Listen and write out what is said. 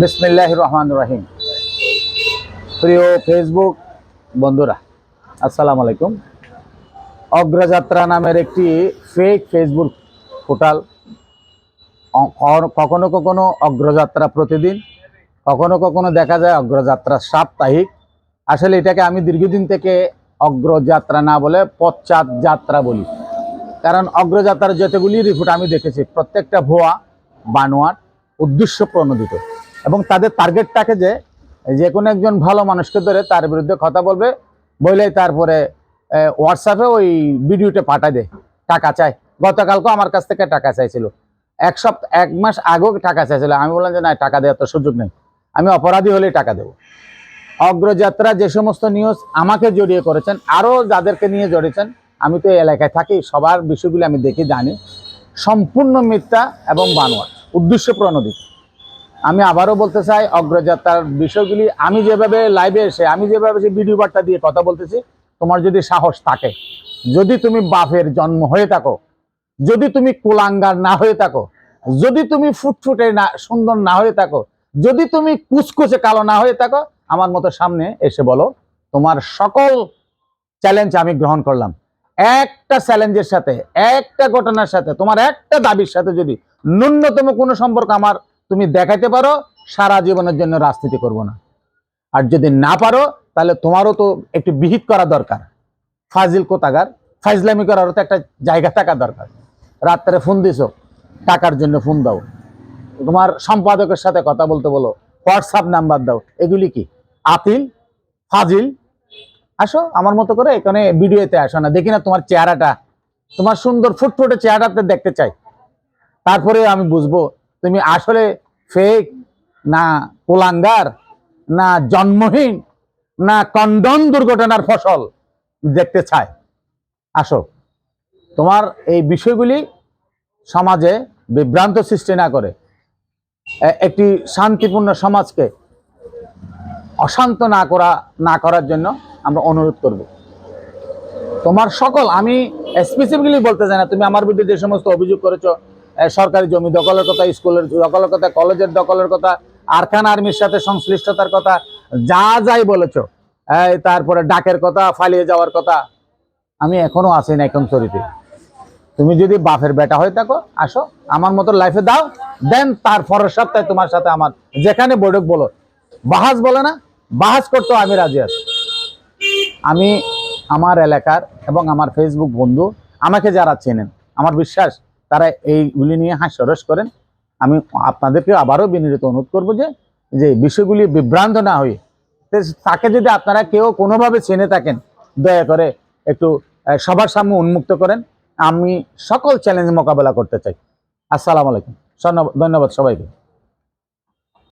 বিসমিল্লাহ রহমান রহিম। প্রিয় ফেসবুক বন্ধুরা, আসসালামু আলাইকুম। অগ্রযাত্রা নামের একটি ফেক ফেসবুক পোর্টাল কখনো কখনো অগ্রযাত্রা প্রতিদিন, কখনো কখনো দেখা যায় অগ্রযাত্রা সাপ্তাহিক। আসলে এটাকে আমি দীর্ঘদিন থেকে অগ্রযাত্রা না বলে পশ্চাৎ যাত্রা বলি। কারণ অগ্রযাত্রার যতগুলি রিপোর্ট আমি দেখেছি, প্রত্যেকটা ভুয়া, বানোয়াট উদ্দেশ্য প্রণোদিত এবং তাদের টার্গেট থাকে যে যে কোনো একজন ভালো মানুষকে ধরে তার বিরুদ্ধে কথা বলবে বলেই তারপরে হোয়াটসঅ্যাপে ওই ভিডিওটা পাঠায় দেয়, টাকা চায়। গতকালকে আমার কাছ থেকে টাকা চাইছিল। এক সপ্তাহ, এক মাস আগেও টাকা চাইছিল। আমি বললাম যে, না, টাকা দেওয়ার তো সুযোগ নেই। আমি অপরাধী হলেই টাকা দেবো। অগ্রযাত্রা যে সমস্ত নিউজ আমাকে জড়িয়ে করেছেন আরও যাদেরকে নিয়ে জড়িয়েছেন, আমি তো এই এলাকায় থাকি, সবার বিষয়গুলি আমি দেখি জানি। সম্পূর্ণ মিথ্যা এবং বানোয়ার উদ্দেশ্য প্রণোদিত আমি আবারও বলতে চাই, অগ্রযাত্রার বিষয়গুলি আমি যেভাবে লাইভে এসে, আমি যেভাবে সে ভিডিও বার্তা দিয়ে কথা বলতেছি, তোমার যদি সাহস থাকে, যদি তুমি বাপের জন্ম হয়ে থাকো, যদি তুমি কুলাঙ্গার না হয়ে থাকো, যদি তুমি ফুটফুটে না, সুন্দর না হয়ে থাকো, যদি তুমি কুচকুচে কালো না হয়ে থাকো, আমার মতো সামনে এসে বলো, তোমার সকল চ্যালেঞ্জ আমি গ্রহণ করলাম। একটা চ্যালেঞ্জের সাথে, একটা ঘটনার সাথে, তোমার একটা দাবির সাথে যদি ন্যূনতম কোনো সম্পর্ক আমার তুমি দেখাতে পারো, সারা জীবনের জন্য রাজনীতি করব না। আর যদি না পারো, তাহলে তোমারও তো একটু বিহিত করা দরকার। ফাজিল কোতাগার ফাইজলামি করারও তো একটা জায়গা থাকা দরকার। রাত্রে ফোন দিছো, টাকার জন্য ফোন দাও। তোমার সম্পাদকের সাথে কথা বলতে বলো, হোয়াটসঅ্যাপ নাম্বার দাও। এগুলি কি? আতিল? ফাজিল? আসো, আমার মতো করে এখানে ভিডিওতে আসো না। দেখি না তোমার চেহারাটা। তোমার সুন্দর ফুটফুটে চেহারাটা দেখতে চাই। তারপরে আমি বুঝব, তুমি আসলে ফেক, না কোলাঙ্গার, না জন্মহীন, না কন্ডন দুর্ঘটনার ফসল দেখতে চায়। আসো, তোমার এই বিষয়গুলি সমাজে বিভ্রান্ত সৃষ্টি না করে একটি শান্তিপূর্ণ সমাজকে অশান্ত না করা, না করার জন্য আমরা অনুরোধ করব। তোমার সকল, আমি স্পেসিফিক্যালি বলতে চাই না, তুমি আমার বিরুদ্ধে যে সমস্ত অভিযোগ করেছ সরকারি জমি, দখলের কথা, স্কুলের দখলের কথা, কলেজের দখলের কথা, আরখান আর্মির সাথে সংশ্লিষ্টতার কথা, যা যাই বলেছ তারপরে ডাকের কথা, ফালিয়ে যাওয়ার কথা, আমি এখনও আছি না এখন চরিতে তুমি যদি বাপের বেটা হয়ে থাকো, আসো, আমার মতো লাইফে দাও, দেন তার পরের সপ্তাহে তোমার সাথে আমার, যেখানে বৈঠক বলো। বাহাজ বলে না বাহাজ করতেও আমি রাজি আছি। আমি, আমার এলাকার এবং আমার ফেসবুক বন্ধু, আমাকে যারা চেনেন, আমার বিশ্বাস তারা এইগুলি নিয়ে হাস্যরস করেন। আমি আপনাদেরকে আবারও বিনীত অনুরোধ করব যে যে বিষয়গুলি বিভ্রান্ত না হয়ে তাকে যদি আপনারা কেউ কোনোভাবে চেনে থাকেন, দয়া করে একটু সবার সামনে উন্মুক্ত করেন। আমি সকল চ্যালেঞ্জ মোকাবেলা করতে চাই। আসসালামু আলাইকুম। ধন্যবাদ সবাইকে।